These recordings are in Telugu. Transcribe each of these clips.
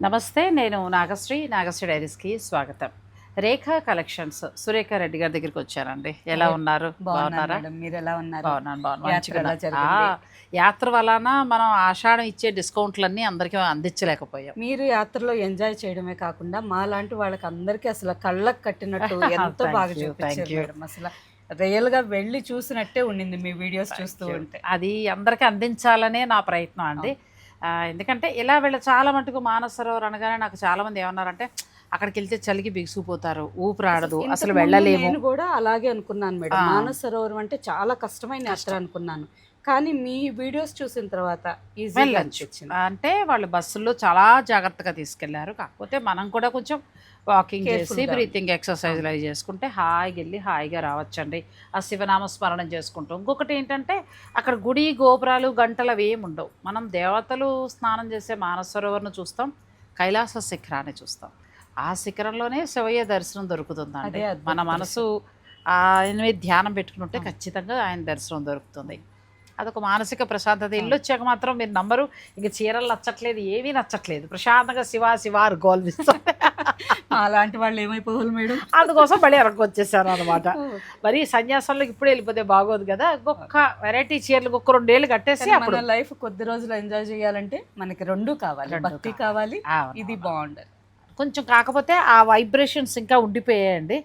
నమస్తే నేను నాగశ్రీ నాగశ్రీ డైరీస్కి స్వాగతం. రేఖా కలెక్షన్స్ సురేఖ రెడ్డి గారి దగ్గరికి వచ్చానండి. ఎలా ఉన్నారు? బాగున్నారా? మీరు ఎలా ఉన్నారు? బాగున్నాను బాగున్నాను. యాత్ర వలన మనం ఆషాఢం ఇచ్చే డిస్కౌంట్లన్నీ అందరికీ అందించలేకపోయాం. మీరు యాత్రలో ఎంజాయ్ చేయడమే కాకుండా మా లాంటి వాళ్ళకి అందరికీ అసలు కళ్ళకు కట్టినట్టు ఎంతో బాగా చూపించారు అసలు రియల్గా వెళ్ళి చూసినట్టే ఉండింది మీ వీడియోస్ చూస్తూ ఉంటే. అది అందరికీ అందించాలనే నా ప్రయత్నం అండి. ఎందుకంటే ఇలా వీళ్ళ చాలా మటుకు మానస సరోవర్ అనగానే నాకు చాలా మంది ఏమన్నారంటే అక్కడికి వెళ్తే చలికి బిగుసుకుపోతారు ఊపిరాడదు అసలు వెళ్ళలేము. నేను కూడా అలాగే అనుకున్నాను మేడం. ఆ. మానస సరోవరం అంటే చాలా కష్టమైన యాత్ర అనుకున్నాను. కానీ మీ వీడియోస్ చూసిన తర్వాత ఈజీగా వెళ్ళొచ్చు. అనిపించింది. అంటే వాళ్ళు బస్సుల్లో చాలా జాగ్రత్తగా తీసుకెళ్ళారు. కాకపోతే మనం కూడా కొంచెం వాకింగ్ చేసి. బ్రీతింగ్ ఎక్సర్సైజ్లు అవి చేసుకుంటే హాయిగా వెళ్ళి హాయిగా రావచ్చండి. ఆ శివనామ స్మరణం చేసుకుంటాం. ఇంకొకటి ఏంటంటే అక్కడ గుడి గోపురాలు గంటలు అవి ఏమి ఉండవు. మనం దేవతలు స్నానం చేసే మానస సరోవర్ను చూస్తాం. కైలాస శిఖరాన్ని చూస్తాం. ఆ శిఖరంలోనే శివయ్య దర్శనం దొరుకుతుందండి. మన. మనసు ఆయన మీద ధ్యానం పెట్టుకుంటే ఖచ్చితంగా ఆయన దర్శనం దొరుకుతుంది. అదొక మానసిక ప్రశాంతత. ఇల్లు వచ్చాక మాత్రం మీరు నంబరు ఇంక చీరలు నచ్చట్లేదు ఏమీ నచ్చట్లేదు. ప్రశాంతంగా శివ శివ అని గోల్పిస్తుంది అలాంటి వాళ్ళు ఏమైపోవాలి మేడం? అందుకోసం మళ్ళీ వెనక్కి వచ్చేసాను అనమాట మరి సన్యాసంలోకి ఇప్పుడు వెళ్ళిపోతే బాగోదు కదా? ఒక్క వెరైటీ చీరలు ఒక్క రెండేళ్ళు కట్టేసి అప్పుడు. లైఫ్ కొద్ది రోజులు ఎంజాయ్ చేయాలంటే మనకి రెండు కావాలి. భక్తి కావాలి. ఇది బాగుండాలి. కొంచెం కాకపోతే ఆ వైబ్రేషన్స్ ఇంకా ఉండిపోయాయండి.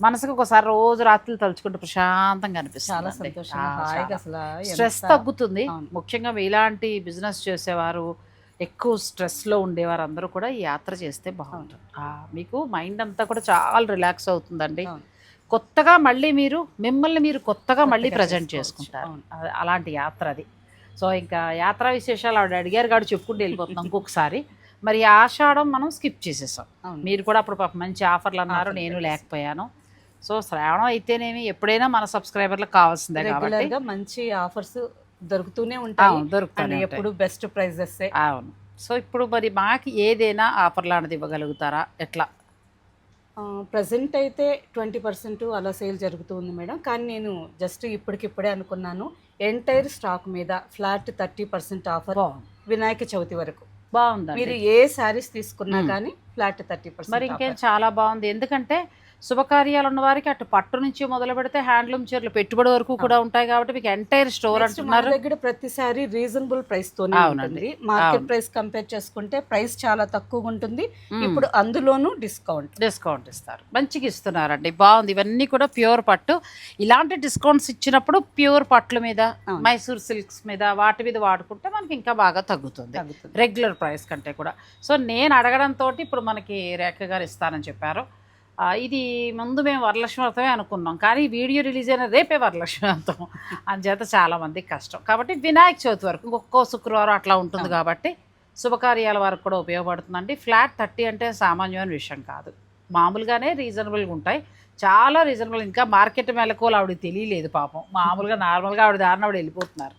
మనసుకు ఒకసారి రోజు రాత్రులు తలుచుకుంటే ప్రశాంతంగా అనిపిస్తుంది స్ట్రెస్ తగ్గుతుంది. ముఖ్యంగా ఇలాంటి బిజినెస్ చేసేవారు ఎక్కువ స్ట్రెస్లో ఉండేవారు అందరూ కూడా ఈ యాత్ర చేస్తే బాగుంటుంది. మీకు మైండ్ అంతా కూడా చాలా రిలాక్స్ అవుతుందండి. కొత్తగా మళ్ళీ మీరు మిమ్మల్ని మీరు కొత్తగా మళ్ళీ ప్రజెంట్. చేసుకుంటారు. అలాంటి యాత్ర అది. సో ఇంకా యాత్రా విశేషాలు ఆవిడ అడిగారు కాబట్టి చెప్పుకుంటూ వెళ్ళిపోతున్నాం ఇంకొకసారి. మరి ఆషాఢం మనం స్కిప్ చేసేసాం. మీరు కూడా అప్పుడు పాపం మంచి ఆఫర్లు అన్నారు నేను. లేకపోయాను. సో శ్రావణం అయితేనేమి ఎప్పుడైనా మన సబ్స్క్రైబర్లకు కావాల్సిందే కాబట్టి మంచి ఆఫర్స్ దొరుకుతూనే ఉంటాయి ఉంటాయి. ఎప్పుడు బెస్ట్ ప్రైజెస్ అవును. సో ఇప్పుడు మరి మాకు ఏదైనా ఆఫర్ లాంటిది ఇవ్వగలుగుతారా? ఎట్లా? ప్రజెంట్ అయితే ట్వంటీ పర్సెంట్ అలా సేల్ జరుగుతుంది మేడం. కానీ నేను జస్ట్ ఇప్పటికిప్పుడే అనుకున్నాను. ఎంటైర్ స్టాక్ మీద ఫ్లాట్ థర్టీ పర్సెంట్ ఆఫర్ బాగుంది. వినాయక చవితి వరకు. బాగుందండి. మీరు ఏ శారీస్ తీసుకున్నా. కానీ ఫ్లాట్ థర్టీ మరి పర్సెంట్ ఇంకేం చాలా బాగుంది. ఎందుకంటే శుభకార్యాలు ఉన్న వారికి అటు పట్టు నుంచి మొదలు పెడితే హ్యాండ్లూమ్ చీరలు పెట్టుబడి వరకు కూడా ఉంటాయి కాబట్టి మీకు ఎంటైర్ స్టోర్ అంటున్నారు. దగ్గర ప్రతిసారి రీజనబుల్ ప్రైస్. ఉంటుంది. మార్కెట్. ప్రైస్ కంపేర్ చేసుకుంటే ప్రైస్ చాలా తక్కువగా ఉంటుంది. ఇప్పుడు అందులోనూ డిస్కౌంట్ డిస్కౌంట్ ఇస్తారు. మంచిగా ఇస్తున్నారండి. బాగుంది. ఇవన్నీ కూడా ప్యూర్ పట్టు. ఇలాంటి డిస్కౌంట్స్ ఇచ్చినప్పుడు ప్యూర్ పట్ల మీద. మైసూర్ సిల్క్స్ మీద వాటి మీద వాడుకుంటే మనకి ఇంకా బాగా తగ్గుతుంది. రెగ్యులర్ ప్రైస్ కంటే కూడా. సో నేను అడగడంతో ఇప్పుడు మనకి రేఖ గారు ఇస్తానని చెప్పారు. ఇది ముందు మేము వరలక్ష్మి వ్రతమే అనుకున్నాం. కానీ ఈ వీడియో రిలీజ్ అయిన రేపే వరలక్ష్మి వ్రతం అంచేత చాలా మందికి కష్టం. కాబట్టి వినాయక చవితి వరకు ఇంకొక శుక్రవారం అట్లా ఉంటుంది కాబట్టి శుభకార్యాల వరకు కూడా ఉపయోగపడుతుందండి. ఫ్లాట్ థర్టీ అంటే సామాన్యమైన విషయం కాదు. మామూలుగానే రీజనబుల్గా ఉంటాయి. చాలా రీజనబుల్. ఇంకా మార్కెట్ మెలకువలు ఆవిడకి తెలియలేదు పాపం. మామూలుగా నార్మల్గా ఆవిడ దారిన ఆవిడ వెళ్ళిపోతున్నారు.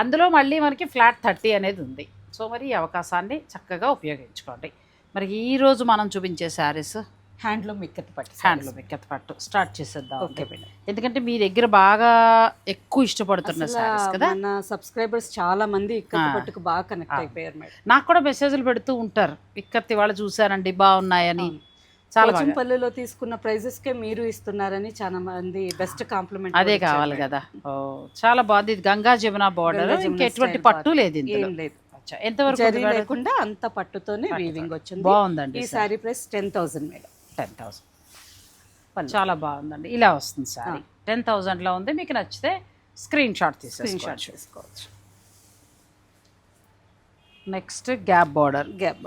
అందులో మళ్ళీ మనకి ఫ్లాట్ థర్టీ అనేది ఉంది. సో మరి ఈ అవకాశాన్ని చక్కగా ఉపయోగించుకోండి. మరి ఈ రోజు మనం చూపించే శారీస్ హ్యాండ్లూమ్ ఇక్కత్ పట్టు హ్యాండ్లూమ్ ఎక్కత పట్టు. స్టార్ట్ చేసేద్దాం ఓకే మేడం ఎందుకంటే మీ దగ్గర బాగా ఎక్కువ ఇష్టపడుతున్న అసలు కదా? మన సబ్స్క్రైబర్స్ చాలా మంది ఇక్కత్. పట్టుకు బాగా కనెక్ట్. అయిపోయారు మేడం నాకు కూడా మెసేజ్లు పెడుతూ ఉంటారు. ఇక్కత్తి వాళ్ళు చూసారండి బాగున్నాయని. చాలా బాగా. పోచంపల్లిలో తీసుకున్న ప్రైజెస్ కే మీరు ఇస్తున్నారని చాలా మంది బెస్ట్ కాంప్లిమెంట్ అదే కావాలి కదా. ఓ చాలా బాగుంది. ఇది గంగా జమున బార్డర్ ఇంకెటువంటి style పట్టు లేదు ఏం లేదు. ఉంది మేడం? లేకుండా అంత పట్టుతోనే వీవింగ్ వచ్చింది. బాగుందండి ఈ sari. Price ten thousand madam ten thousand. చాలా బాగుందండి. ఇలా వస్తుంది సారీ. టెన్ థౌజండ్లో ఉంది. మీకు నచ్చితే స్క్రీన్ షాట్ స్క్రీన్ షాట్ చేసుకోవచ్చు నెక్స్ట్ గ్యాప్ బార్డర్. గ్యాప్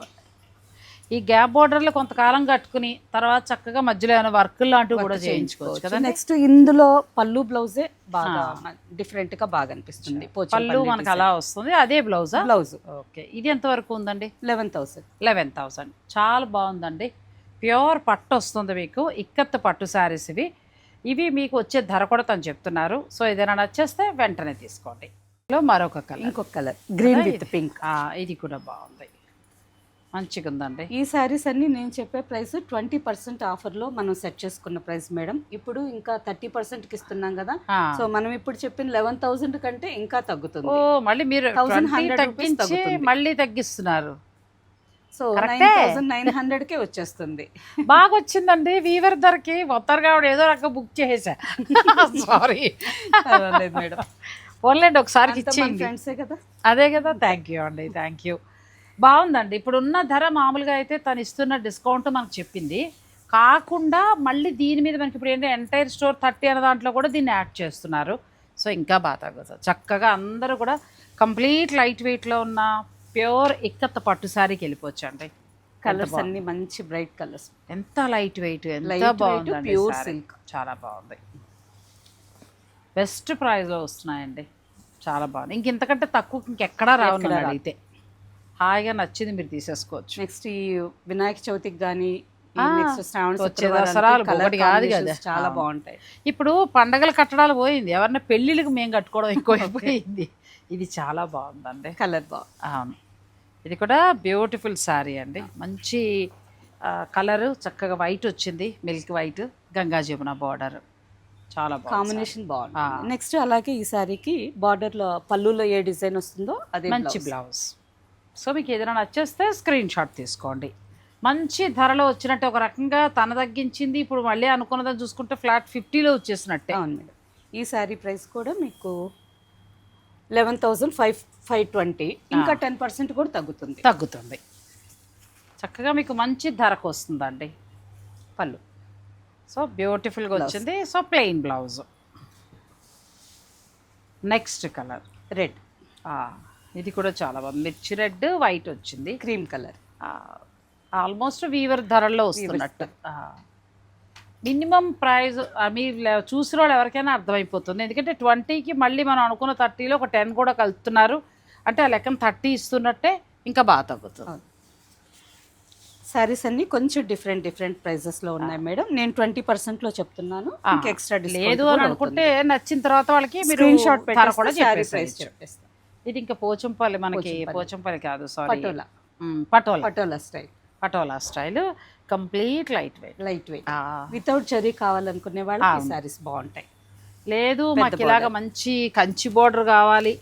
ఈ గ్యాప్ బార్డర్లో కొంతకాలం కట్టుకుని తర్వాత చక్కగా మధ్యలో ఏమైనా వర్క్ లాంటివి కూడా చేయించుకోవచ్చు కదా నెక్స్ట్ ఇందులో పళ్ళు బ్లౌజే బాగా డిఫరెంట్గా బాగా అనిపిస్తుంది. పళ్ళు మనకు అలా వస్తుంది. అదే బ్లౌజా? బ్లౌజ్. ఓకే. ఇది ఎంతవరకు ఉందండి? Eleven thousand. Eleven thousand. చాలా బాగుందండి. ప్యూర్ పట్టు వస్తుంది మీకు ఇక్కత్ పట్టు శారీస్ ఇవి. ఇవి మీకు వచ్చే ధర కూడా తను చెప్తున్నారు. సో ఏదైనా నచ్చేస్తే వెంటనే తీసుకోండి. మరొక కలర్. ఇంకొక కలర్. గ్రీన్ విత్ పింక్ ఇది? కూడా బాగుంది. మంచిగా ఉందండి. ఈ శారీస్ అన్ని నేను చెప్పే ప్రైస్ ట్వంటీ పర్సెంట్ ఆఫర్లో మనం సెట్ చేసుకున్న ప్రైస్ మేడం. ఇప్పుడు ఇంకా థర్టీ పర్సెంట్కి ఇస్తున్నాం కదా. సో మనం ఇప్పుడు చెప్పిన లెవెన్ థౌసండ్ కంటే ఇంకా ఓ తగ్గుతుంది మళ్ళీ మీరు 1100 20 రూపీస్ తగ్గించి తగ్గుతుంది. మళ్ళీ తగ్గిస్తున్నారు. So nine. థౌసండ్ నైన్ హండ్రెడ్కే వచ్చేస్తుంది. బాగా వచ్చిందండి వీవర్ ధరకి కాబట్టి ఏదో రకంగా బుక్ చేసా సారీ పర్వాలేదు మేడం. ఓన్లేండి ఒకసారి ఇచ్చేయండి. ఫ్రెండ్సే కదా? అదే కదా థ్యాంక్ యూ అండి థ్యాంక్ యూ బాగుందండి ఇప్పుడున్న ధర మామూలుగా అయితే తను ఇస్తున్న డిస్కౌంట్ మనకు చెప్పింది. కాకుండా మళ్ళీ దీని మీద మనకి ఇప్పుడు ఏంటి ఎంటైర్ స్టోర్ థర్టీ అనే దాంట్లో కూడా దీన్ని యాడ్ చేస్తున్నారు. సో ఇంకా బాగా తగ్గుతుంది చక్కగా అందరూ కూడా కంప్లీట్ లైట్ వెయిట్లో ఉన్న ప్యూర్ ఇక్కత్త పట్టు శారీకి వెళ్ళిపోవచ్చు అండి కలర్స్ అన్ని మంచి బ్రైట్ కలర్స్ ఎంత లైట్ వెయిట్ ఎంత pure saree. silk. చాలా బాగుంది. బెస్ట్ ప్రైస్లో వస్తున్నాయండి. చాలా బాగుంది. ఇంక ఇంతకంటే తక్కువ ఇంకెక్కడా రావు. అడిగితే హాయిగా నచ్చింది మీరు తీసేసుకోవచ్చు. నెక్స్ట్ ఈ వినాయక చవితికి కానీ ఒకటి కాదు కదా. చాలా. బాగుంటాయి. ఇప్పుడు పండగల కట్టడాలు పోయింది. ఎవరన్నా పెళ్ళిళ్ళకి మేము కట్టుకోవడం ఎక్కువైపోయింది. ఇది చాలా బాగుందండి. కలర్ బాగుంది అవును ఇది కూడా బ్యూటిఫుల్ శారీ అండి. మంచి కలరు చక్కగా వైట్ వచ్చింది. Milk white Ganga Jamuna border. చాలా కాంబినేషన్. బాగుంది. నెక్స్ట్ అలాగే ఈ సారీకి బార్డర్లో పళ్ళులో ఏ డిజైన్ వస్తుందో అదే మంచి. బ్లౌజ్. సో మీకు ఏదైనా నచ్చేస్తే స్క్రీన్ షాట్ తీసుకోండి. మంచి ధరలో వచ్చినట్టే ఒక రకంగా తన తగ్గించింది. ఇప్పుడు మళ్ళీ అనుకున్నదని చూసుకుంటే ఫ్లాట్ ఫిఫ్టీలో వచ్చేసినట్టే. అవును మేడం. ఈ సారీ ప్రైస్ కూడా మీకు eleven thousand five five twenty ఇంకా టెన్ పర్సెంట్ కూడా తగ్గుతుంది. తగ్గుతుంది. చక్కగా మీకు మంచి ధరకు వస్తుందండి. పళ్ళు. సో బ్యూటిఫుల్గా వచ్చింది. So plain blouse next colour red ఇది కూడా చాలా బాగుంది. మిర్చి రెడ్ వైట్ వచ్చింది. క్రీమ్ కలర్ ఆల్మోస్ట్ వీవర్ ధరల్లో వస్తున్నట్టు. మినిమం ప్రైస్ మీరు చూసిన వాళ్ళు ఎవరికైనా అర్థమైపోతుంది. ఎందుకంటే ట్వంటీకి మళ్ళీ మనం అనుకున్న థర్టీలో ఒక టెన్ కూడా కలుపుతున్నారు. అంటే ఆ లెక్కన థర్టీ ఇస్తున్నట్టే ఇంకా బాగా తగ్గుతుంది. సారీస్ అన్ని కొంచెం డిఫరెంట్ డిఫరెంట్ ప్రైజెస్లో ఉన్నాయి మేడం నేను ట్వంటీ పర్సెంట్లో చెప్తున్నాను ఇంకా ఎక్స్ట్రా లేదు అని అనుకుంటే నచ్చిన తర్వాత వాళ్ళకి మీరు షాట్ కూడా సారీ ప్రైస్. చెప్పేస్తాను ఇది ఇంకా పోచంపల్లి మనకి పోచంపల్లి. పోచంపల్లి కాదు sorry Patola. Patola. Patola style. Patola style complete light weight. Light weight. Without zari కావాలనుకునే వాళ్ళకి ఈ సారీస్ బాగుంటాయి. లేదు మాకు ఇలాగ మంచి కంచి బోర్డర్ కావాలి.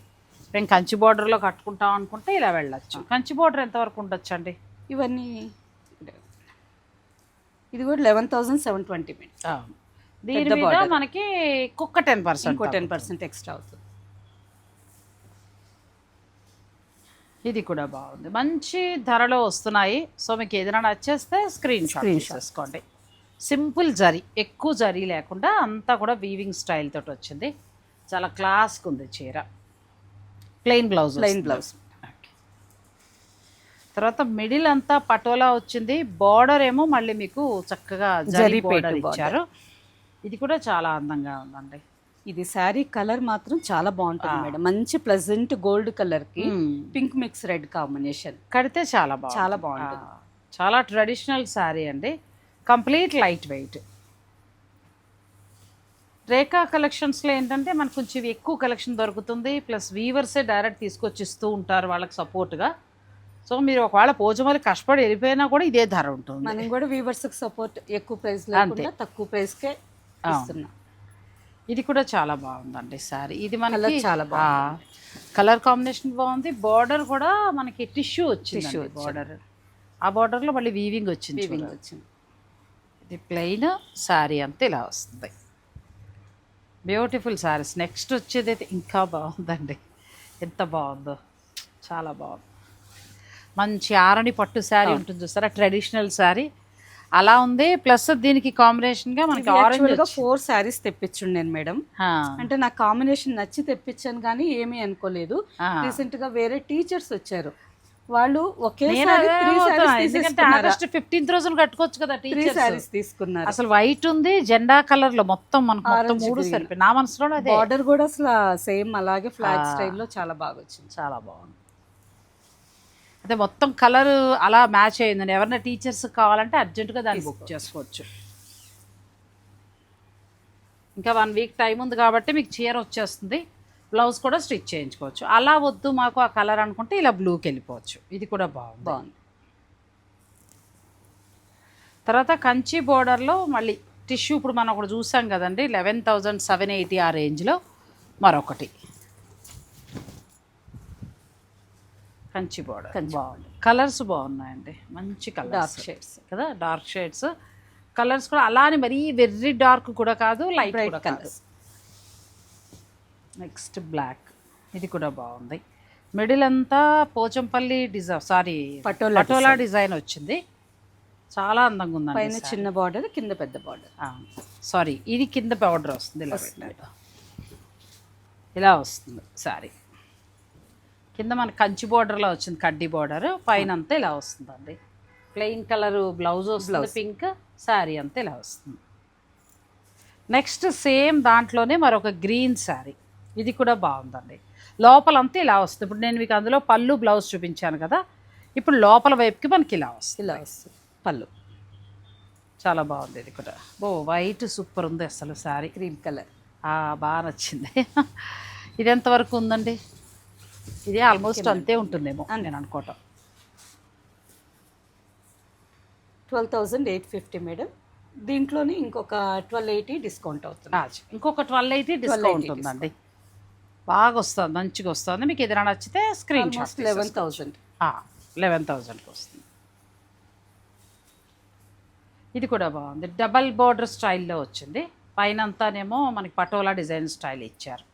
మేము కంచి బోర్డర్లో కట్టుకుంటాం అనుకుంటే ఇలా వెళ్ళొచ్చు. కంచి బోర్డర్ ఎంతవరకు ఉండొచ్చు అండి ఇవన్నీ ఇది కూడా లెవెన్ థౌసండ్ సెవెన్ ట్వంటీ దీని మీద. మనకి కుక్క టెన్ పర్సెంట్ ఇంకో టెన్ పర్సెంట్ ఎక్స్ట్రా అవుతుంది. ఇది కూడా బాగుంది. మంచి ధరలో వస్తున్నాయి. సో మీకు ఏదైనా నచ్చేస్తే స్క్రీన్ షాట్. తీసేసుకోండి. సింపుల్ జరీ ఎక్కువ జరీ లేకుండా అంతా కూడా వీవింగ్ స్టైల్ తోటి వచ్చింది. చాలా క్లాస్గా ఉంది చీర. Plain blouse Plain blouse. తర్వాత మిడిల్ అంతా పటోలా వచ్చింది. బార్డర్ ఏమో మళ్ళీ మీకు చక్కగా జరీ బార్డర్. ఇచ్చారు. ఇది కూడా చాలా అందంగా ఉందండి. ఇది శారీ కలర్ మాత్రం చాలా బాగుంటుంది మేడం. మంచి ప్లెజెంట్ గోల్డ్ కలర్కి పింక్ మిక్స్ రెడ్ కాంబినేషన్ కడితే చాలా చాలా బాగుంటుంది. చాలా ట్రెడిషనల్ శారీ అండి. కంప్లీట్ లైట్ వెయిట్ రేఖా కలెక్షన్స్లో ఏంటంటే మనకు కొంచెం ఎక్కువ కలెక్షన్ దొరుకుతుంది. ప్లస్ వీవర్సే డైరెక్ట్ తీసుకొచ్చి ఇస్తూ ఉంటారు వాళ్ళకి సపోర్ట్గా సో మీరు ఒకవేళ పోజమల్లి కష్టపడి వెళ్ళిపోయినా కూడా ఇదే ధర ఉంటుంది. మనం కూడా వీవర్స్కి సపోర్ట్ ఎక్కువ ప్రైస్ లేకుండా తక్కువ ప్రైస్ కే ఇస్తున్నాం. ఇది కూడా చాలా బాగుందండి సారీ. ఇది మనకి చాలా బాగుంది. కలర్ కాంబినేషన్ బాగుంది. బార్డర్ కూడా మనకి టిష్యూ వచ్చింది. బార్డర్ ఆ బార్డర్లో మళ్ళీ వీవింగ్ వచ్చింది వీవింగ్. వచ్చింది. ఇది ప్లెయిన్ శారీ అంతా ఇలా వస్తుంది. బ్యూటిఫుల్ శారీస్ నెక్స్ట్ వచ్చేది అయితే ఇంకా బాగుందండి. ఎంత బాగుందో. చాలా బాగుంది. మంచి ఆరణి పట్టు శారీ ఉంటుంది చూస్తారా ట్రెడిషనల్ శారీ అలా ఉంది. ప్లస్ దీనికి కాంబినేషన్గా మనకి యాక్చువల్గా ఆరెంజ్ ఫోర్ శారీస్ తెప్పించుండేను మేడం. అంటే నాకు కాంబినేషన్ నచ్చి తెప్పించాను కానీ ఏమీ అనుకోలేదు. రీసెంట్గా వేరే టీచర్స్ వచ్చారు. వాళ్ళు ఆగస్ట్ ఫిఫ్టీన్ థౌసండ్ కట్టుకోవచ్చు కదా టీచర్స్ తీసుకున్నారు. అసలు వైట్ ఉంది జెండా కలర్లో మొత్తం మనకు మొత్తం మూడు. సరిపోయి నా మనసులో బార్డర్ కూడా అసలు సేమ్ అలాగే ఫ్లాగ్ స్టైల్లో చాలా బాగా వచ్చింది. చాలా బాగుంది. అదే మొత్తం కలర్ అలా మ్యాచ్ అయిందండి ఎవరైనా టీచర్స్ కావాలంటే అర్జెంటుగా దాన్ని బుక్ చేసుకోవచ్చు. ఇంకా వన్ వీక్ టైం ఉంది కాబట్టి మీకు చీర వచ్చేస్తుంది. బ్లౌజ్ కూడా స్టిచ్ చేయించుకోవచ్చు. అలా వద్దు మాకు ఆ కలర్ అనుకుంటే ఇలా బ్లూకి వెళ్ళిపోవచ్చు. ఇది కూడా బాగుంది. బాగుంది. తర్వాత కంచి బోర్డర్లో మళ్ళీ టిష్యూ ఇప్పుడు మనం ఒకటి చూసాం కదండి లెవెన్ థౌజండ్ సెవెన్ ఎయిటీ ఆ రేంజ్లో మరొకటి. కంచి బోర్డర్ బాగుంది. కలర్స్ బాగున్నాయండి. మంచి కలర్స్ డార్క్ షేడ్స్ కదా? డార్క్ షేడ్స్ కలర్స్ కూడా అలానే మరీ వెర్రీ డార్క్ కూడా కాదు లైట్ కూడా కలర్స్ నెక్స్ట్ బ్లాక్ ఇది కూడా బాగుంది. మిడిల్ అంతా Pochampally design sorry Patola Patola design వచ్చింది. చాలా అందంగా ఉందండి పైన చిన్న బార్డర్ కింద పెద్ద బార్డర్ సారీ ఇది కింద పౌడర్ వస్తుంది. ఇలా వస్తుంది. సారీ కింద మన కంచి బోర్డర్లో వచ్చింది కడ్డీ బోర్డర్ పైన అంతా ఇలా వస్తుందండి. ప్లెయిన్ కలర్ బ్లౌజ్ వస్తుంది పింక్ శారీ అంతా ఇలా వస్తుంది. నెక్స్ట్ సేమ్ దాంట్లోనే మరొక గ్రీన్ శారీ ఇది కూడా బాగుందండి. లోపలంతా ఇలా వస్తుంది. ఇప్పుడు నేను మీకు అందులో పళ్ళు బ్లౌజ్ చూపించాను కదా. ఇప్పుడు లోపల వైపుకి మనకి ఇలా వస్తుంది. ఇలా వస్తుంది. పళ్ళు. చాలా బాగుంది ఇది కూడా. ఓ వైట్ సూపర్ ఉంది అసలు శారీ క్రీమ్ కలర్ బాగా నచ్చింది. ఇది ఎంతవరకు ఉందండి? ఇది ఆల్మోస్ట్ అంతే ఉంటుందేమో నేను అనుకోవటం. Twelve thousand eight fifty madam. దీంట్లోనే ఇంకొక ట్వెల్వ్ ఎయిటీ డిస్కౌంట్ అవుతుంది. ఇంకొక ట్వెల్వ్ ఎయిటీ డిస్కౌంట్ ఉందండి. బాగా వస్తుంది మంచిగా వస్తుంది. మీకు ఏదైనా నచ్చితే screen shot eleven thousand eleven థౌజండ్కి వస్తుంది. ఇది కూడా బాగుంది. డబల్ బోర్డర్ స్టైల్లో వచ్చింది. పైన అంతానేమో మనకి పటోలా డిజైన్ స్టైల్ ఇచ్చారు.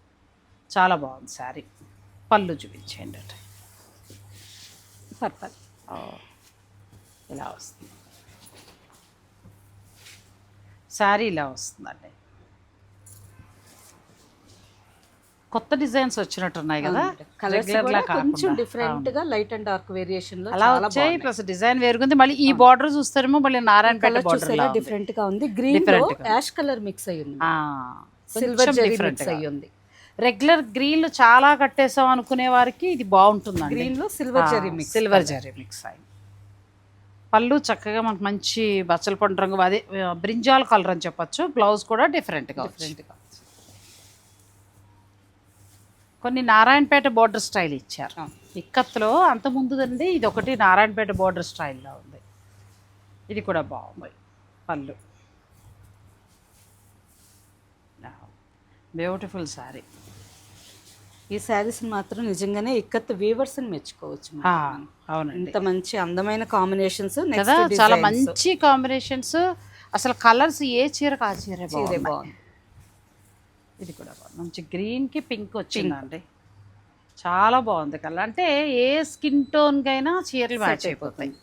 చాలా బాగుంది శారీ. పళ్ళు చూపించేయండి అటు. పర్పల్ ఓ, ఇలా వస్తుంది. శారీ ఇలా వస్తుందండి. కొత్త డిజైన్స్ వచ్చినట్టున్నాయి కదా కలర్స్ Regular లా కొంచెం. డిఫరెంట్గా లైట్ అండ్ డార్క్ వేరియేషన్లో అలా వచ్చాయి ప్లస్ డిజైన్ వేరుగుంది. మళ్ళీ ఈ బార్డర్ చూస్తారేమో మళ్ళీ నారాయణపేట కలర్ బార్డర్ డిఫరెంట్గా ఉంది. గ్రీన్. యాష్ కలర్ మిక్స్ అయ్యి ఉంది సిల్వర్ జరీ డిఫరెంట్ మిక్స్ అయ్యి ఉంది రెగ్యులర్ గ్రీన్లు చాలా కట్టేసాం అనుకునే వారికి ఇది బాగుంటుందండి. గ్రీన్లో silver zari mix silver zari mix అయింది పళ్ళు చక్కగా మనకు మంచి బచ్చల పండు రంగు అదే బ్రింజాల్ కలర్ అని చెప్పొచ్చు. బ్లౌజ్ కూడా డిఫరెంట్గా డిఫరెంట్గా కొన్ని నారాయణపేట బోర్డర్ స్టైల్ ఇచ్చారు. ఇక్కత్లో అంత ముందుదండి ఇది ఒకటి నారాయణపేట బోర్డర్ స్టైల్లో ఉంది. ఇది కూడా బాగుంది పళ్ళు. బ్యూటిఫుల్ శారీ ఈ శారీస్ మాత్రం నిజంగానే ఇక్కత్ వీవర్స్ని మెచ్చుకోవచ్చు మనం. అవునండి. ఇంత మంచి అందమైన కాంబినేషన్స్ కదా చాలా మంచి కాంబినేషన్స్. అసలు కలర్స్ ఏ చీరకు ఆ చీర. బాగుంది? ఇది కూడా బాగుంది. మంచి గ్రీన్కి పింక్ వచ్చిందండి. చాలా బాగుంది కలర్. అంటే ఏ స్కిన్ టోన్కైనా చీరలు మ్యాచ్ అయిపోతాయి.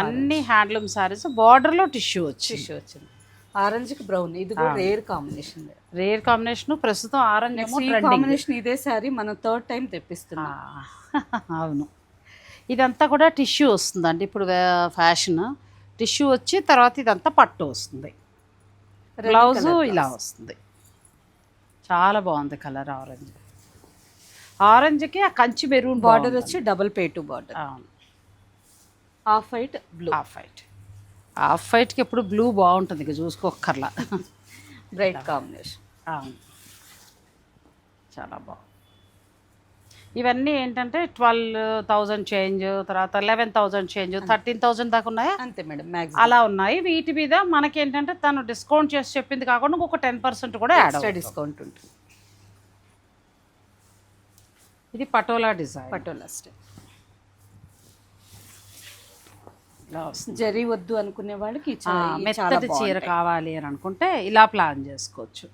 అన్ని హ్యాండ్లూమ్ సారీస్ బార్డర్లో టిష్యూ వచ్చి టిష్యూ వచ్చింది. ఆరెంజ్కి బ్రౌన్. ఇది కూడా రేర్ కాంబినేషన్. రేర్ కాంబినేషన్ ప్రస్తుతం ఆరెంజ్ కాంబినేషన్ ఇదే సారీ మనం థర్డ్ టైం తెప్పిస్తున్నాం. అవును. ఇదంతా కూడా టిష్యూ వస్తుందండి. ఇప్పుడు ఫ్యాషన్. టిష్యూ వచ్చి తర్వాత ఇదంతా పట్టు వస్తుంది. బ్లౌజ్ ఇలా వస్తుంది. చాలా బాగుంది కలర్ ఆరెంజ్. ఆరెంజ్కి ఆ కంచి మెరూన్ బార్డర్ వచ్చి డబుల్ పేటు బార్డర్. అవును. Half white blue. Off white. Off వైట్కి ఎప్పుడు బ్లూ బాగుంటుంది ఇక చూసుకోక్కర్లా. బ్రైట్ కాంబినేషన్ చాలా బాగుంది. ఇవన్నీ ఏంటంటే ట్వెల్వ్ థౌజండ్ చేంజ్ తర్వాత eleven thousand change thirteen thousand దాకా ఉన్నాయా? అంతే మేడం అలా ఉన్నాయి. వీటి మీద మనకేంటంటే తను డిస్కౌంట్ చేసి చెప్పింది కాకుండా ఇంకొక టెన్ పర్సెంట్ కూడా యాడ్ డిస్కౌంట్ ఉంటుంది. ఇది పటోలా డిజైన్. పటోలా స్టైల్ ఇలా వస్తుంది జరీ వద్దు అనుకునే వాళ్ళకి మెత్తటి చీర. కావాలి అని అనుకుంటే ఇలా ప్లాన్ చేసుకోవచ్చు.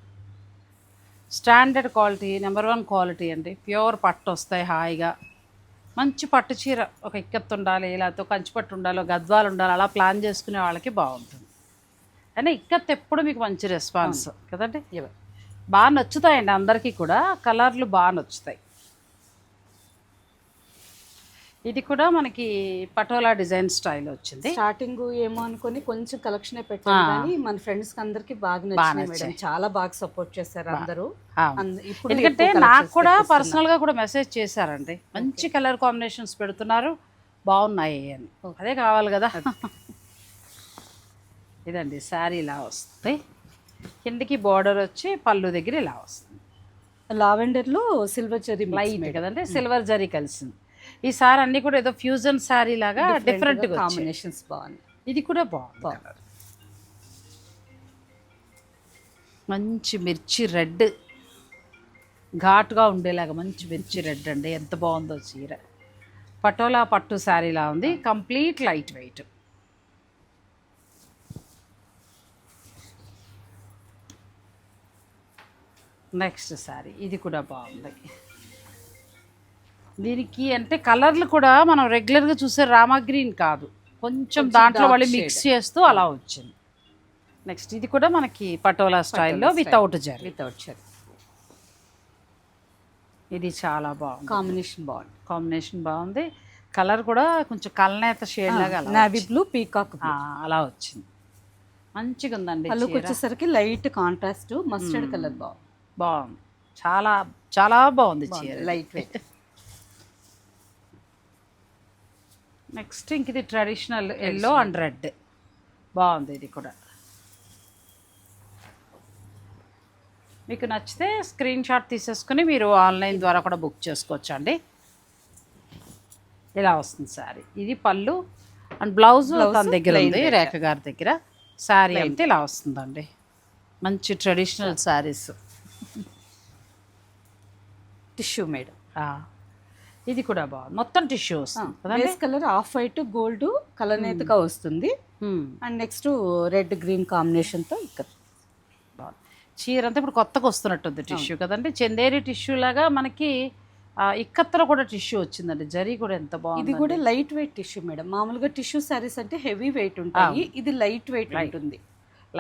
Standard quality number one quality అండి. ప్యూర్ పట్టు వస్తాయి హాయిగా. మంచి పట్టు చీర ఒక ఇక్కత్తు ఉండాలి లేకపోతే కంచి పట్టు ఉండాలి గద్వాలు ఉండాలి అలా ప్లాన్ చేసుకునే వాళ్ళకి బాగుంటుంది. అయినా ఇక్కత్ ఎప్పుడు మీకు మంచి రెస్పాన్స్ కదండి. బాగా నచ్చుతాయండి అందరికీ కూడా. కలర్లు బాగా నచ్చుతాయి. ఇది కూడా మనకి పటోలా డిజైన్ స్టైల్ వచ్చింది. స్టార్టింగ్ ఏమో అనుకొని కొంచెం కలెక్షన్ పెట్టాను కానీ మన ఫ్రెండ్స్ అందరికి బాగా నచ్చింది మేడం చాలా బాగా సపోర్ట్ చేశారు అందరూ. ఇప్పుడు ఎందుకంటే నాకు కూడా తెప్పిస్తున్నా. పర్సనల్గా కూడా మెసేజ్ చేశారండి. మంచి కలర్ కాంబినేషన్స్ పెడుతున్నారు. బాగున్నాయి అని. అదే కావాలి కదా. ఇదండి శారీ ఇలా వస్తుంది. కిందకి బార్డర్ వచ్చి పళ్ళు దగ్గర ఇలా వస్తుంది. లావెండర్లో సిల్వర్ జరీ లైట్ కదండి సిల్వర్ జరీ కలిసింది. ఈ సారీ అన్ని కూడా ఏదో ఫ్యూజన్ శారీ లాగా డిఫరెంట్. కాంబినేషన్స్ బాగున్నాయి. ఇది కూడా బాగుంది. మంచి మిర్చి రెడ్. ఘాటుగా ఉండేలాగా మంచి మిర్చి రెడ్ అండి. ఎంత బాగుందో చీర. పటోలా పట్టు శారీలా ఉంది. Complete light weight next sari ఇది కూడా బాగుంది. దీనికి అంటే కలర్లు కూడా మనం రెగ్యులర్గా చూసే రామా గ్రీన్ కాదు. కొంచెం దాంట్లో shade. మిక్స్ చేస్తూ అలా వచ్చింది. నెక్స్ట్ ఇది కూడా మనకి పటోలా స్టైల్లో వితౌట్ జరీ వితౌట్ షర్ట్ ఇది చాలా బాగుంది. కాంబినేషన్ బాగుంది కాంబినేషన్ బాగుంది. కలర్ కూడా కొంచెం కలనేత షేడ్ లాగా నావీ బ్లూ పీకాక్ అలా వచ్చింది. మంచిగా ఉందండి చీర. వచ్చేసరికి లైట్ కాంట్రాస్ట్ మస్టర్డ్ కలర్ బాగుంది. బాగుంది. చాలా చాలా బాగుంది చీర. లైట్ వెయిట్ నెక్స్ట్ ఇంక ఇది ట్రెడిషనల్ ఎల్లో అండ్ రెడ్. బాగుంది ఇది కూడా. మీకు నచ్చితే స్క్రీన్ షాట్ తీసేసుకుని మీరు ఆన్లైన్ ద్వారా కూడా బుక్ చేసుకోవచ్చు అండి ఇలా వస్తుంది శారీ. ఇది పళ్ళు అండ్ బ్లౌజ్ తన దగ్గర ఉంది రేఖ గారి దగ్గర. శారీ అంటే ఇలా వస్తుందండి. మంచి ట్రెడిషనల్ శారీస్. Tissue madam. ఇది కూడా బాగుంది. మొత్తం టిష్యూ వస్తుంది కలర్ ఆఫ్ వైట్ గోల్డ్ కలనేతగా వస్తుంది. Hmm. And next red green కాంబినేషన్తో ఇక్కడ. చీర అంతా ఇప్పుడు కొత్తగా వస్తున్నట్టుంది టిష్యూ కదండి? చందేరి టిష్యూ లాగా మనకి ఇక్కత్తులో కూడా టిష్యూ వచ్చిందండి. జరీ కూడా ఎంత ఇది బాగుంది కూడా లైట్ వెయిట్ టిష్యూ మేడం. మామూలుగా టిష్యూ సారీస్ అంటే హెవీ వెయిట్ ఉంటాయి. ఇది లైట్ వెయిట్ ఉంటుంది.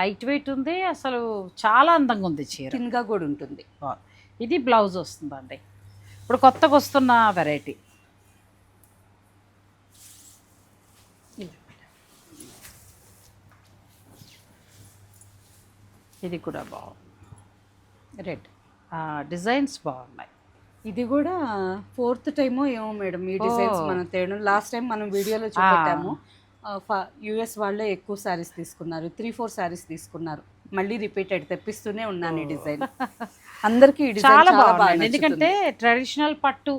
లైట్ వెయిట్ ఉంది అసలు చాలా అందంగా ఉంది చీర. థిన్గా కూడా ఉంటుంది. ఇది బ్లౌజ్ వస్తుందండి. ఇప్పుడు కొత్తగా వస్తున్న వెరైటీ ఇది కూడా బాగుంది. రెడ్ డిజైన్స్ బాగున్నాయి. ఇది కూడా ఫోర్త్ టైమో ఏమో మేడం ఈ డిజైన్స్ మనం తేయడం లాస్ట్ టైం మనం వీడియోలో చూపెట్టాము. యుఎస్ వాళ్ళే ఎక్కువ శారీస్ తీసుకున్నారు. త్రీ ఫోర్ శారీస్ తీసుకున్నారు. మళ్ళీ రిపీటెడ్ తెప్పిస్తూనే ఉన్నాను ఈ డిజైన్ అందరికీ చాలా చాలా బాగా బాగుంది ఎందుకంటే ట్రెడిషనల్ పట్టు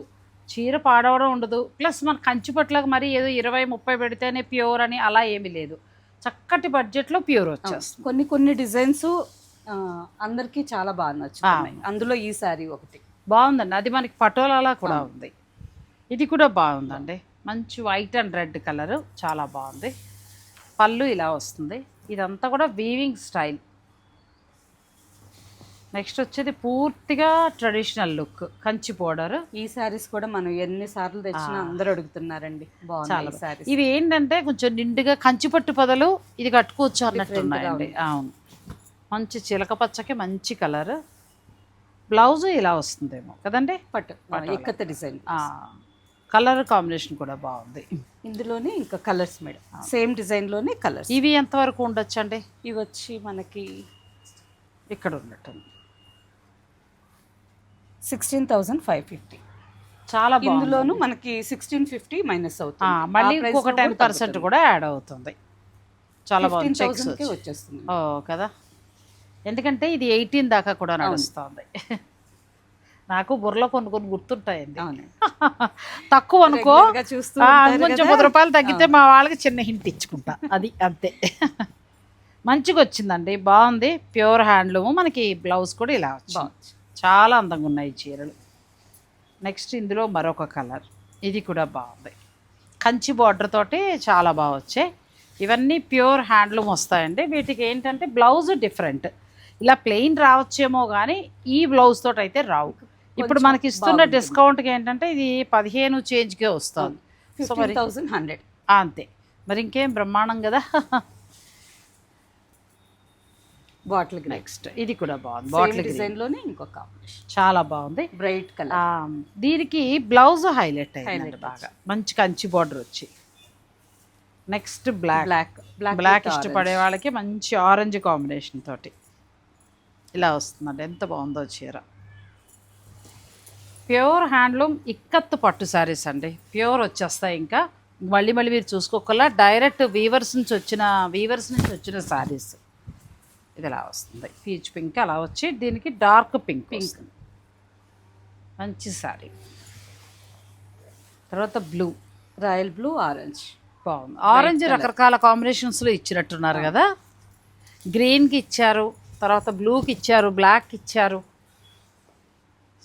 చీర పాడవడం ఉండదు. ప్లస్ మన కంచి పట్టులకు మరి ఏదో ఇరవై ముప్పై పెడితేనే ప్యూర్ అని అలా ఏమీ లేదు. చక్కటి బడ్జెట్లో ప్యూర్ వచ్చేస్తుంది. కొన్ని కొన్ని డిజైన్స్ అందరికీ చాలా బాగా నచ్చుతున్నాయి. అందులో ఈ శారీ ఒకటి. బాగుందండి. అది మనకి పటోలాలా కూడా ఉంది. ఇది కూడా బాగుందండి. మంచి వైట్ అండ్ రెడ్ కలర్ చాలా బాగుంది. పళ్ళు ఇలా వస్తుంది. ఇదంతా కూడా వీవింగ్ స్టైల్ నెక్స్ట్ వచ్చేది పూర్తిగా ట్రెడిషనల్ లుక్ కంచి పౌడర్ ఈ శారీస్ కూడా మనం ఎన్ని సార్లు తెచ్చినా అందరూ అడుగుతున్నారండి. శారీస్ ఇవి ఏంటంటే కొంచెం నిండుగా కంచిపట్టు పొదలు ఇది కట్టుకోవచ్చు అన్నట్టు ఉన్నాయండి అవును. మంచి చిలక పచ్చకి మంచి కలర్ బ్లౌజ్ ఇలా వస్తుందేమో. కదండి? పట్టు. ఎక్కత డిజైన్ కలర్ కాంబినేషన్ కూడా బాగుంది. ఇందులోనే ఇంకా కలర్స్ మేడం సేమ్ డిజైన్లోనే కలర్స్ ఇవి ఎంతవరకు ఉండొచ్చు అండి ఇవి వచ్చి మనకి ఇక్కడ ఉన్నట్టుంది సిక్స్టీన్ థౌసండ్ ఫైవ్ ఫిఫ్టీ చాలా ఇందులోను మనకి సిక్స్టీన్ ఫిఫ్టీ మైనస్ అవుతుంది. మళ్ళీ ఇంకొక టెన్ పర్సెంట్ కూడా యాడ్ అవుతుంది. చాలా బాగుంది వచ్చేస్తుంది. ఓ కదా? ఎందుకంటే ఇది ఎయిటీన్ దాకా కూడా నడుస్తుంది. నాకు బుర్రలో కొన్ని కొన్ని గుర్తుంటాయండి. తక్కువ అనుకో కొంచెం. పది రూపాయలు తగ్గితే మా వాళ్ళకి చిన్న హింట్ ఇచ్చుకుంటా. అది అంతే. మంచిగా వచ్చిందండి. బాగుంది. Pure handloom. మనకి బ్లౌజ్ కూడా ఇలా వచ్చింది. చాలా అందంగా ఉన్నాయి చీరలు. నెక్స్ట్ ఇందులో మరొక కలర్ ఇది కూడా బాగుంది. కంచి బార్డర్ తోటి చాలా బాగా వచ్చాయి. ఇవన్నీ ప్యూర్ హ్యాండ్లూమ్ వస్తాయండి. వీటికి ఏంటంటే బ్లౌజ్ డిఫరెంట్ ఇలా ప్లెయిన్ రావచ్చేమో కానీ ఈ బ్లౌజ్ తోటి అయితే రావు. ఇప్పుడు మనకి ఇస్తున్న డిస్కౌంట్కి ఏంటంటే ఇది పదిహేను చేంజ్కే వస్తుంది. సో మరి అంతే. మరి ఇంకేం బ్రహ్మాండం కదా. బాటిల్ నెక్స్ట్ ఇది కూడా బాగుంది. బాటిల్ డిజైన్లోనే ఇంకో కాంబినేషన్. చాలా బాగుంది. బ్రైట్ కలర్ దీనికి బ్లౌజ్ హైలైట్ అయింది బాగా. మంచి కంచి బార్డర్ వచ్చి. Next black black black black ఇష్టపడే వాళ్ళకి మంచి ఆరెంజ్ కాంబినేషన్ తోటి. ఇలా వస్తుందండి. ఎంత బాగుందో చీర. ప్యూర్ హ్యాండ్లూమ్ ఇక్కత్తు పట్టు శారీస్ అండి. ప్యూర్ వచ్చేస్తాయి ఇంకా. మళ్ళీ మళ్ళీ మీరు చూసుకోకల్లా డైరెక్ట్ వీవర్స్ నుంచి వచ్చిన వీవర్స్ నుంచి వచ్చిన శారీస్ ఇది ఇలా వస్తుంది? పీచ్ పింక్ అలా వచ్చి దీనికి డార్క్ పింక్ పింక్. మంచి శారీ తర్వాత బ్లూ. Royal blue orange. బాగుంది. ఆరెంజ్ రకరకాల కాంబినేషన్స్లో ఇచ్చినట్టున్నారు కదా. గ్రీన్కి ఇచ్చారు తర్వాత బ్లూకి ఇచ్చారు బ్లాక్ ఇచ్చారు.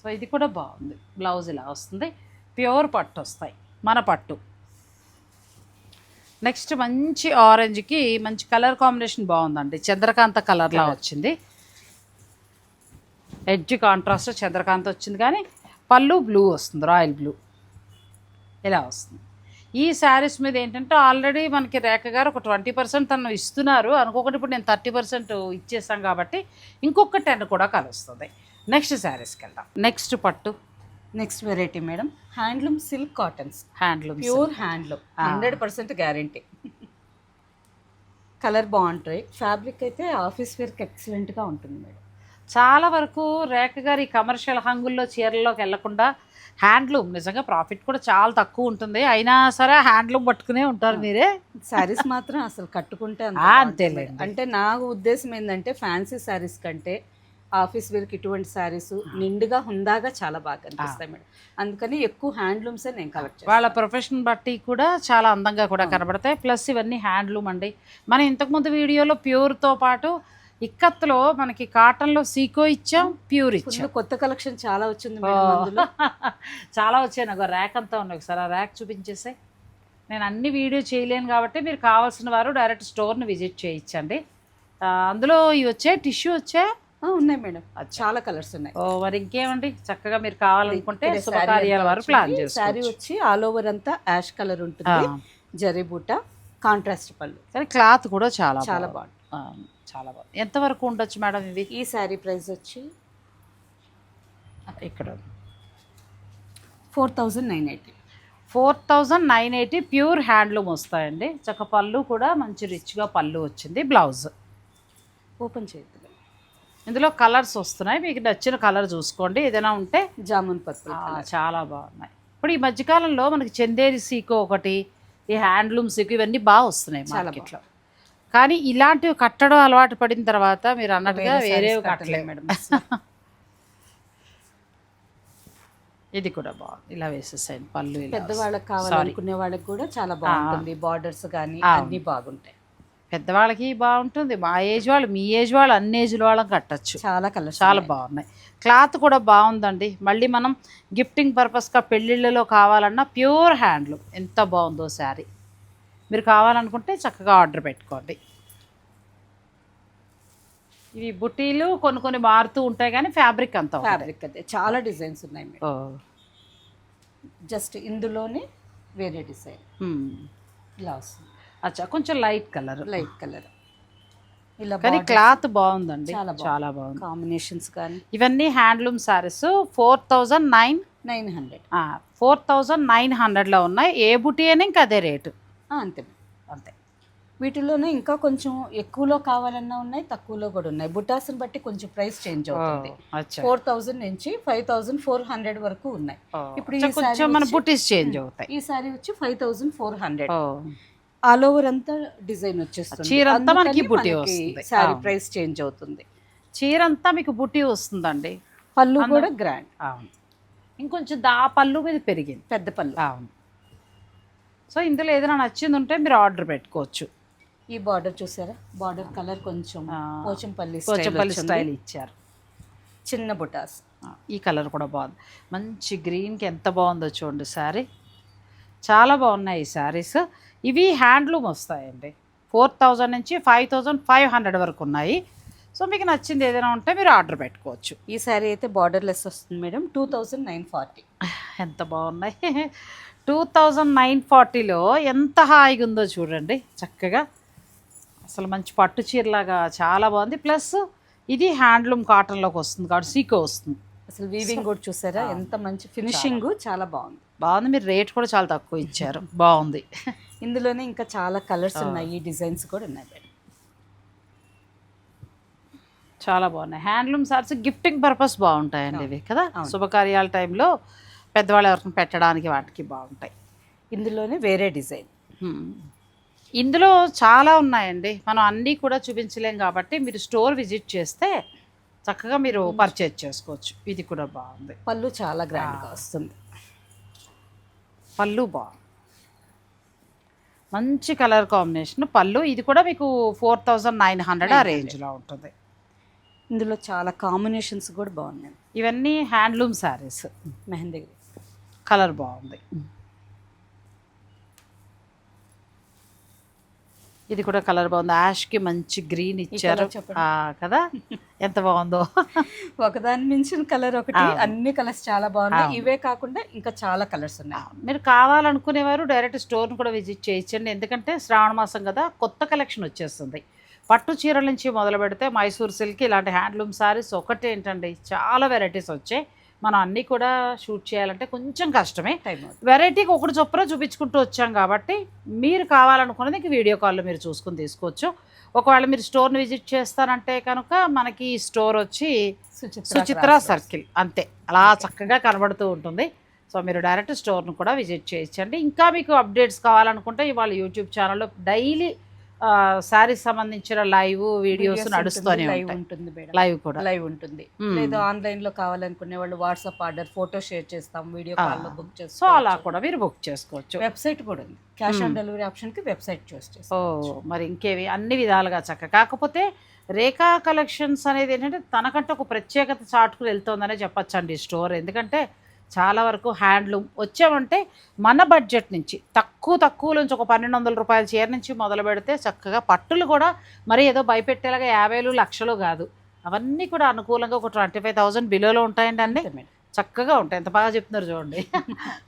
సో ఇది కూడా బాగుంది. బ్లౌజ్ ఇలా వస్తుంది. ప్యూర్ పట్టు వస్తాయి. మన పట్టు. నెక్స్ట్ మంచి ఆరెంజ్కి మంచి కలర్ కాంబినేషన్ బాగుందండి. చంద్రకాంత కలర్లా వచ్చింది. ఎడ్జ్ కాంట్రాస్ట్ చంద్రకాంత వచ్చింది కానీ పళ్ళు బ్లూ వస్తుంది రాయల్ బ్లూ ఇలా వస్తుంది. ఈ శారీస్ మీద ఏంటంటే ఆల్రెడీ మనకి రేఖ గారు ఒక ట్వంటీ పర్సెంట్ తను ఇస్తున్నారు. అనుకోకుండా ఇప్పుడు నేను థర్టీ పర్సెంట్ ఇచ్చేసాం కాబట్టి ఇంకొక టెన్ కూడా కలుస్తుంది. నెక్స్ట్ శారీస్కి వెళ్దాం. నెక్స్ట్ పట్టు. Next variety madam handloom silk cottons handloom pure handloom hundred percent guarantee colour బాగుంటాయి ఫ్యాబ్రిక్ అయితే ఆఫీస్ వేర్కి ఎక్సలెంట్గా ఉంటుంది మేడం చాలా వరకు రేఖ గారు ఈ కమర్షియల్ హంగుల్లో చీరల్లోకి వెళ్ళకుండా హ్యాండ్లూమ్ నిజంగా ప్రాఫిట్ కూడా చాలా తక్కువ ఉంటుంది. అయినా సరే హ్యాండ్లూమ్ పట్టుకునే ఉంటారు మీరే. శారీస్ మాత్రం అసలు కట్టుకుంటే అంత. అంటే నా ఉద్దేశం ఏంటంటే ఫ్యాన్సీ శారీస్ కంటే ఆఫీస్ వేర్కి ఇటువంటి శారీస్ నిండుగా హుందాగా చాలా బాగా కనిపిస్తాయి మేడం. అందుకని ఎక్కువ హ్యాండ్లూమ్సే నేను కలెక్ట్ వాళ్ళ ప్రొఫెషన్ బట్టి కూడా చాలా అందంగా కూడా కనబడతాయి. ప్లస్ ఇవన్నీ హ్యాండ్లూమ్ అండి. మనం ఇంతకుముందు వీడియోలో ప్యూర్తో పాటు ఇక్కత్తులో మనకి కాటన్లో సీకో ఇచ్చాం ప్యూర్ ఇచ్చాం. కొత్త కలెక్షన్ చాలా వచ్చింది చాలా వచ్చాయి. నాకు ర్యాక్ అంతా ఉన్నాయి. ఒకసారి ఆ ర్యాక్ చూపించేసే నేను అన్ని వీడియో చేయలేను కాబట్టి మీరు కావాల్సిన వారు డైరెక్ట్ స్టోర్ని విజిట్ చేయించండి. అందులో ఇవి వచ్చే టిష్యూ వచ్చే ఆ, ఉన్నాయి మేడం. చాలా కలర్స్ ఉన్నాయి. ఓ మరి ఇంకేమండి? చక్కగా మీరు కావాలనుకుంటే శుభకార్యాల వారు ప్లాన్ చేసుకోవచ్చు. వచ్చి ఆల్ ఓవర్ అంతా యాష్ కలర్ ఉంటుంది. జరీ బూట కాంట్రాస్ట్ పళ్ళు. కానీ క్లాత్ కూడా చాలా చాలా ఆ, చాలా బాగుంది. ఎంతవరకు ఉండొచ్చు మేడం ఇవి ఈ శారీ ప్రైస్ వచ్చి ఇక్కడ. Four thousand nine eighty. Four thousand nine eighty pure handloom వస్తాయండి. చక్క పళ్ళు కూడా మంచి రిచ్గా పళ్ళు వచ్చింది. బ్లౌజ్. ఓపెన్ చేద్దాం. ఇందులో కలర్స్ వస్తున్నాయి. మీకు నచ్చిన కలర్ చూసుకోండి. ఏదైనా ఉంటే జామున్ పర్పుల్ ఆ, చాలా బాగున్నాయి. ఇప్పుడు ఈ మధ్యకాలంలో మనకి చందేరి సీకో ఒకటి ఈ హ్యాండ్లూమ్ సీకో ఇవన్నీ బాగా వస్తున్నాయి మార్కెట్లో. కానీ ఇలాంటివి కట్టడం అలవాటు పడిన తర్వాత మీరు అన్నట్టుగా వేరే కట్టలేము మేడం. ఇది కూడా బాగుంది. ఇలా వేసేసాయండి. పళ్ళు పెద్దవాళ్ళకి. కావాలనుకునే వాళ్ళకి కూడా చాలా బాగుంటుంది. బార్డర్స్ కానీ. అన్ని బాగుంటాయి. పెద్దవాళ్ళకి బాగుంటుంది. మా ఏజ్ వాళ్ళు మీ ఏజ్ వాళ్ళు అన్ని ఏజ్ల వాళ్ళకి కట్టచ్చు. చాలా కలర్స్ చాలా బాగున్నాయి. క్లాత్ కూడా బాగుందండి. మళ్ళీ మనం గిఫ్టింగ్ పర్పస్గా పెళ్ళిళ్ళలో కావాలన్నా ప్యూర్ హ్యాండ్లూమ్ ఎంత బాగుందో శారీ. మీరు కావాలనుకుంటే చక్కగా ఆర్డర్ పెట్టుకోండి. ఇవి బుటీలు కొన్ని కొన్ని మారుతూ ఉంటాయి కానీ ఫ్యాబ్రిక్ అంతా. ఫ్యాబ్రిక్ అదే చాలా డిజైన్స్ ఉన్నాయి జస్ట్ ఇందులోనే వేరే డిజైన్. ఇలా వస్తుంది అచ్చా కొంచెం లైట్ కలర్ లైట్ కలర్ ఇలా కానీ క్లాత్ బాగుందండి. చాలా బాగుంది. కాంబినేషన్స్ కానీ. ఇవన్నీ handloom saris four thousand nine nine hundred four thousand nine హండ్రెడ్లో ఉన్నాయి. ఏ బుటీ అయినా ఇంకా అదే రేటు అంతే. అంతే. వీటిలోనే ఇంకా కొంచెం ఎక్కువలో కావాలన్నా ఉన్నాయి తక్కువలో కూడా ఉన్నాయి. బుటాస్ని బట్టి కొంచెం ప్రైస్ చేంజ్ అవుతుంది. ఫోర్ థౌజండ్ నుంచి ఫైవ్ థౌజండ్ ఫోర్ హండ్రెడ్ వరకు ఉన్నాయి. ఇప్పుడు ఈ saree మన బుటీస్ చేంజ్ అవుతాయి. ఈ సారీ వచ్చి five thousand four hundred all over అంతా డిజైన్ వచ్చేస్తుంది. చీర అంతా మనకి అందుకని బుటీ మనకి వస్తుంది. సారీ. ప్రైస్ చేంజ్ అవుతుంది. చీర అంతా మీకు బుటీ వస్తుందండి. పళ్ళు కూడా గ్రాండ్. అవును. ఇంకొంచెం దా పళ్ళు మీద పెరిగింది. పెద్ద పళ్ళు. అవును. సో ఇందులో ఏదైనా నచ్చింది ఉంటే మీరు ఆర్డర్ పెట్టుకోవచ్చు. ఈ బార్డర్ చూసారా? బార్డర్ కలర్ కొంచెం పోచంపల్లి పోచంపల్లి స్టైల్ ఇచ్చారు. చిన్న బుటాస్. ఈ కలర్ కూడా బాగుంది. మంచి గ్రీన్కి ఎంత బాగుందో చూడండి శారీ. చాలా బాగున్నాయి ఈ శారీస్. ఇవి హ్యాండ్లూమ్ వస్తాయండి. ఫోర్ థౌజండ్ నుంచి ఫైవ్ థౌజండ్ ఫైవ్ హండ్రెడ్ వరకు ఉన్నాయి. సో మీకు నచ్చింది ఏదైనా ఉంటే మీరు ఆర్డర్ పెట్టుకోవచ్చు. ఈ సారీ అయితే బార్డర్ లెస్ వస్తుంది madam. Two thousand nine forty. ఎంత బాగున్నాయి. టూ థౌజండ్ నైన్ ఫార్టీలో ఎంత హాయిగా ఉందో చూడండి. చక్కగా అసలు మంచి పట్టు చీరలాగా చాలా బాగుంది. ప్లస్ ఇది హ్యాండ్లూమ్ కాటన్లోకి వస్తుంది. కాబట్టి సీకో వస్తుంది. అసలు వీవింగ్ కూడా చూసారా? ఎంత మంచి ఫినిషింగ్ చాలా. బాగుంది. బాగుంది. మీరు రేట్ కూడా చాలా తక్కువ ఇచ్చారు. బాగుంది. ఇందులోనే ఇంకా చాలా కలర్స్ ఉన్నాయి. ఈ డిజైన్స్ కూడా ఉన్నాయి చాలా బాగున్నాయి. హ్యాండ్లూమ్ సారీస్ గిఫ్టింగ్ పర్పస్ బాగుంటాయండి ఇవి కదా? శుభకార్యాల టైంలో పెద్దవాళ్ళు ఎవరికి పెట్టడానికి వాటికి బాగుంటాయి. ఇందులోనే వేరే డిజైన్. ఇందులో చాలా ఉన్నాయండి. మనం అన్నీ కూడా చూపించలేం కాబట్టి మీరు స్టోర్ విజిట్ చేస్తే చక్కగా మీరు పర్చేజ్ చేసుకోవచ్చు. ఇది కూడా బాగుంది. పళ్ళు చాలా గ్రాండ్గా వస్తుంది. పళ్ళు బాగుంది మంచి కలర్ కాంబినేషన్ పళ్ళు. ఇది కూడా మీకు ఫోర్ థౌజండ్ నైన్ హండ్రెడ్ ఆ రేంజ్లో ఉంటుంది. ఇందులో చాలా కాంబినేషన్స్ కూడా బాగున్నాయి. ఇవన్నీ హ్యాండ్లూమ్ శారీస్. మెహందీ కలర్ బాగుంది. ఇది కూడా కలర్ బాగుంది. యాష్కి మంచి గ్రీన్ ఇచ్చారు. కదా? ఎంత బాగుందో. ఒకదాని మించిన కలర్ ఒకటి. అన్ని కలర్స్ చాలా బాగున్నాయి. ఇవే కాకుండా ఇంకా చాలా కలర్స్ ఉన్నాయి. మీరు కావాలనుకునేవారు డైరెక్ట్ స్టోర్ని కూడా విజిట్ చేయించండి. ఎందుకంటే శ్రావణ మాసం కదా కొత్త కలెక్షన్ వచ్చేస్తుంది. పట్టు చీరల నుంచి మొదలు పెడితే మైసూర్ సిల్క్ ఇలాంటి హ్యాండ్లూమ్ సారీస్ ఒకటి ఏంటండి చాలా వెరైటీస్ వచ్చాయి. మనం అన్నీ కూడా షూట్ చేయాలంటే కొంచెం కష్టమే. వెరైటీకి ఒకటి చొప్పున చూపించుకుంటూ వచ్చాం కాబట్టి మీరు కావాలనుకున్నది ఇంక వీడియో కాల్లో మీరు చూసుకుని తీసుకోవచ్చు. ఒకవేళ మీరు స్టోర్ని విజిట్ చేస్తారంటే కనుక మనకి ఈ స్టోర్ వచ్చి సుచిత్ర సర్కిల్ అంతే. అలా చక్కగా కనబడుతూ ఉంటుంది. సో మీరు డైరెక్ట్ స్టోర్ను కూడా విజిట్ చేయొచ్చండి. ఇంకా మీకు అప్డేట్స్ కావాలనుకుంటే ఇవాళ యూట్యూబ్ ఛానల్లో డైలీ శారీస్ సంబంధించిన లైవ్ వీడియోస్ నడుస్తూనే లైవ్ ఉంటుంది మేడం. లైవ్ కూడా. లైవ్ ఉంటుంది. లేదా ఆన్లైన్లో కావాలనుకునే వాళ్ళు వాట్సాప్ ఆర్డర్ ఫోటో షేర్ చేస్తాం వీడియో. కాల్లో బుక్ సో చేస్తాం అలా కూడా మీరు బుక్ చేసుకోవచ్చు. వెబ్సైట్ కూడా ఉంది. Cash on. డెలివరీ ఆప్షన్కి వెబ్సైట్ చూస్ ఓ మరి ఇంకేవి? అన్ని విధాలుగా చక్క కాకపోతే రేఖా కలెక్షన్స్ అనేది ఏంటంటే తనకంటే ఒక ప్రత్యేకత చాటుకుని వెళ్తుందనే చెప్పొచ్చండి ఈ స్టోర్. ఎందుకంటే చాలా వరకు హ్యాండ్లూమ్ వచ్చామంటే మన బడ్జెట్ నుంచి తక్కువ తక్కువ నుంచి ఒక పన్నెండు వందల రూపాయల చీర నుంచి మొదలు పెడితే చక్కగా పట్టులు కూడా మరి ఏదో భయపెట్టేలాగా యాభైలు లక్షలు కాదు. అవన్నీ కూడా అనుకూలంగా ఒక ట్వంటీ ఫైవ్ థౌసండ్ బిలోలో ఉంటాయండి అన్నీ. చక్కగా ఉంటాయి. ఎంత బాగా చెప్తున్నారు చూడండి.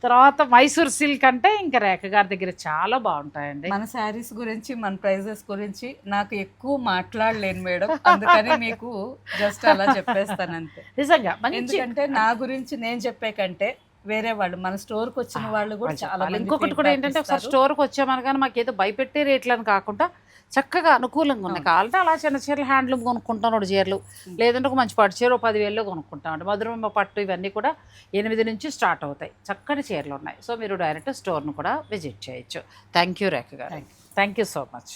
తర్వాత మైసూర్ సిల్క్ అంటే ఇంకా రేఖ గారి దగ్గర చాలా బాగుంటాయండి. మన శారీస్ గురించి మన ప్రైజెస్ గురించి నాకు ఎక్కువ మాట్లాడలేను మేడం. అందుకని మీకు జస్ట్ అలా చెప్పేస్తాను అంతే. నిజంగా ఎందుకంటే నా గురించి నేను చెప్పే కంటే వేరే వాళ్ళు మన స్టోర్కి వచ్చిన వాళ్ళు కూడా చాలా ఇంకొకటి కూడా ఏంటంటే ఒకసారి. స్టోర్కి వచ్చామని కానీ మాకు ఏదో భయపెట్టే రేట్లని కాకుండా చక్కగా అనుకూలంగా ఉన్నాయి. కావాలంటే అలా చిన్న చీరలు హ్యాండ్లూమ్ కొనుక్కుంటాం రెండు చీరలు. లేదంటే ఒక మంచి పట్టు చీర ఒక పదివేల్లో కొనుక్కుంటాం అంటే మధురమ పట్టు ఇవన్నీ కూడా ఎనిమిది నుంచి స్టార్ట్ అవుతాయి. చక్కటి చీరలు ఉన్నాయి. సో మీరు డైరెక్ట్ స్టోర్ను కూడా విజిట్ చేయొచ్చు. Thank you Rekha garu. Thank you so much.